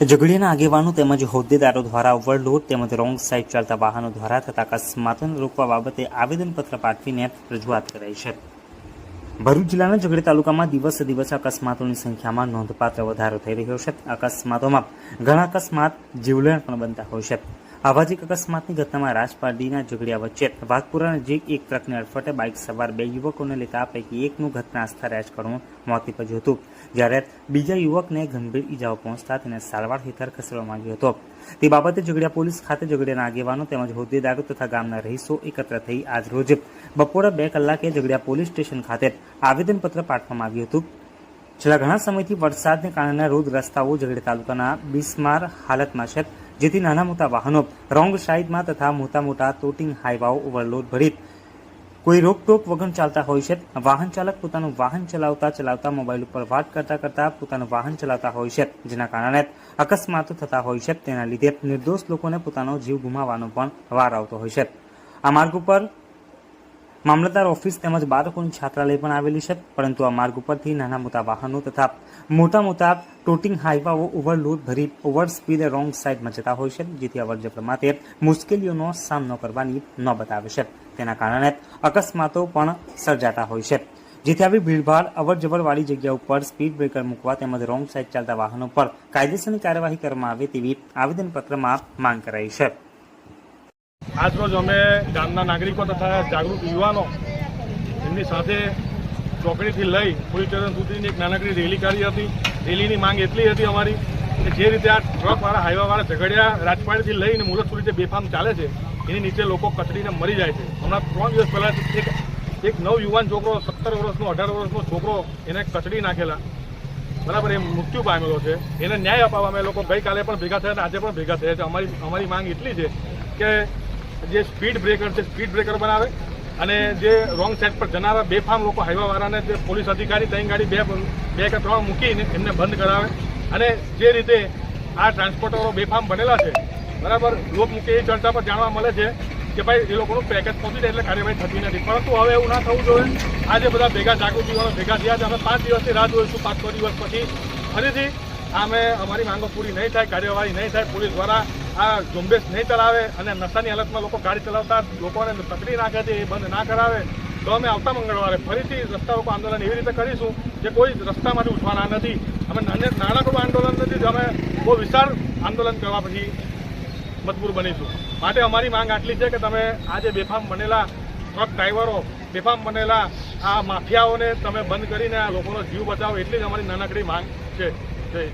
ઝઘડિયાના આગેવાનો તેમજ હોદ્દેદારો દ્વારા ઓવરલોડ તેમજ રોંગ સાઇડ ચાલતા વાહનો દ્વારા થતા અકસ્માતોને રોકવા બાબતે આવેદનપત્ર પાઠવીને રજૂઆત કરાઈ છે. ભરૂચ જિલ્લાના ઝઘડી તાલુકામાં દિવસે દિવસે અકસ્માતોની સંખ્યામાં નોંધપાત્ર વધારો થઈ રહ્યો છે. અકસ્માતોમાં ઘણા અકસ્માત જીવલેણ પણ બનતા હોય છે. આવા જ એક અકસ્માતની ઘટનામાં રાજપારડીના ઝઘડિયા વચ્ચે વાઘપુરા નજીક એક ટ્રકને અડફટે બાઇક સવાર બે યુવકોને લેતા પૈકી એકનું ઘટના સ્થળે જ કરવું મોત નીપજ્યું હતું. જ્યારે બીજા યુવકને ગંભીર ઈજાઓ પહોંચતા તેને સારવાર હેઠળ ખસેડવામાં આવ્યો હતો. તે બાબતે ઝઘડિયા પોલીસ ખાતે ઝઘડિયાના આગેવાનો તેમજ હોદ્દેદારો તથા ગામના રહીશો એકત્ર થઈ આજ રોજ બપોરે બે કલાકે ઝઘડિયા પોલીસ સ્ટેશન ખાતે આવેદનપત્ર પાઠવવામાં આવ્યું હતું. છેલ્લા ઘણા સમયથી વરસાદને કારણે રોડ રસ્તાઓ ઝઘડિયા તાલુકાના બિસ્માર હાલતમાં છે. જેથી નાના મોટા વાહનો રોંગ સાઈડમાં તથા મોટા મોટા તોટિંગ હાઈવાઓ ઓવરલોડ ભરીત કોઈ રોકટોક વગર ચાલતા હોય છે. વાહન ચાલક પોતાનું વાહન ચલાવતા ચલાવતા મોબાઈલ ઉપર વાત કરતા કરતા પોતાનું વાહન ચલાવતા હોય છે, જેના કારણે અકસ્માતો થતા હોય છે. તેના લીધે નિર્દોષ લોકોને પોતાનો જીવ ગુમાવવાનો પણ વાર આવતો હોય છે. આ માર્ગ ઉપર મામલતદાર ઓફિસ તેમજ બાળકોની છાત્રાલય પણ આવેલી છે, પરંતુ આ માર્ગ ઉપરથી નાના મોટા વાહનો તથા મોટા મોટા ટોટિંગ હાઈવાઓ ઓવરલોડ ભરી ઓવર સ્પીડ રોંગ સાઈડમાં જતા હોય છે, જેથી અવરજવર માટે મુશ્કેલીઓનો સામનો કરવાની નોબત આવે છે. તેના કારણે અકસ્માતો પણ સર્જાતા હોય છે. જેથી આવી ભીડભાડ, અવરજવરવાળી જગ્યા ઉપર સ્પીડ બ્રેકર મૂકવા તેમજ રોંગ સાઈડ ચાલતા વાહનો પર કાયદેસરની કાર્યવાહી કરવામાં આવે તેવી આવેદનપત્રમાં માંગ કરાઈ છે. આજરોજ અમે ગામના નાગરિકો તથા જાગૃત યુવાનો એમની સાથે ચોકડીથી લઈ પોલીસ સ્ટેશન સુધીની એક નાનકડી રેલી કાઢી હતી. રેલીની માંગ એટલી હતી અમારી કે જે રીતે આ ટ્રકવાળા, હાઈવાવાળા ઝઘડિયા રાજપાડીથી લઈને મુલતપુર રીતે બેફામ ચાલે છે, એની નીચે લોકો કચડીને મરી જાય છે. હમણાં ત્રણ દિવસ પહેલાં એક એક નવ યુવાન છોકરો, સત્તર વર્ષનો, અઢાર વર્ષનો છોકરો એને કચડી નાખેલા. બરાબર, એ મૃત્યુ પામેલો છે. એને ન્યાય અપાવવા અમે લોકો ગઈકાલે પણ ભેગા થયા અને આજે પણ ભેગા થયા છે. અમારી અમારી માંગ એટલી છે કે જે સ્પીડ બ્રેકર છે સ્પીડ બ્રેકર બનાવે અને જે રોંગ સાઈડ પર જનારા, બેફામ લોકો, હાઈવાવાળાને જે પોલીસ અધિકારી ત્રણ ગાડી, બે બે કે ત્રણ મૂકીને એમને બંધ કરાવે. અને જે રીતે આ ટ્રાન્સપોર્ટરો બેફામ બનેલા છે, બરાબર? લોકમુખી એ ચર્ચા પર જાણવા મળે છે કે ભાઈ, એ લોકોનું પેકેજ પહોંચી જાય એટલે કાર્યવાહી થતી નથી. પરંતુ હવે એવું ના થવું જોઈએ. આજે બધા ભેગા જાગૃતિવાળો ભેગા થયા અમે પાંચ દિવસથી રાહ જોઈશું, પાંચ છ દિવસ પછી. ફરીથી અમે અમારી માંગો પૂરી નહીં થાય, કાર્યવાહી નહીં થાય. પોલીસ દ્વારા આ ઝુંબેશ નહીં ચલાવે અને નશાની હાલતમાં લોકો ગાડી ચલાવતા લોકોને પકડી નાખે છે, એ બંધ ના કરાવે, તો અમે આવતા મંગળવારે ફરીથી રસ્તા રોકો આંદોલન એવી રીતે કરીશું કે કોઈ રસ્તામાંથી ઉઠવાના નથી. અમે નાને- નાનકડું આંદોલન નથી, અમે બહુ વિશાળ આંદોલન કરવા પછી મજબૂર બનીશું. માટે અમારી માંગ આટલી છે કે તમે આ જે બેફામ બનેલા ટ્રક ડ્રાઈવરો, બેફામ બનેલા આ માફિયાઓને તમે બંધ કરીને આ લોકોનો જીવ બચાવો, એટલી જ અમારી નાનકડી માંગ છે.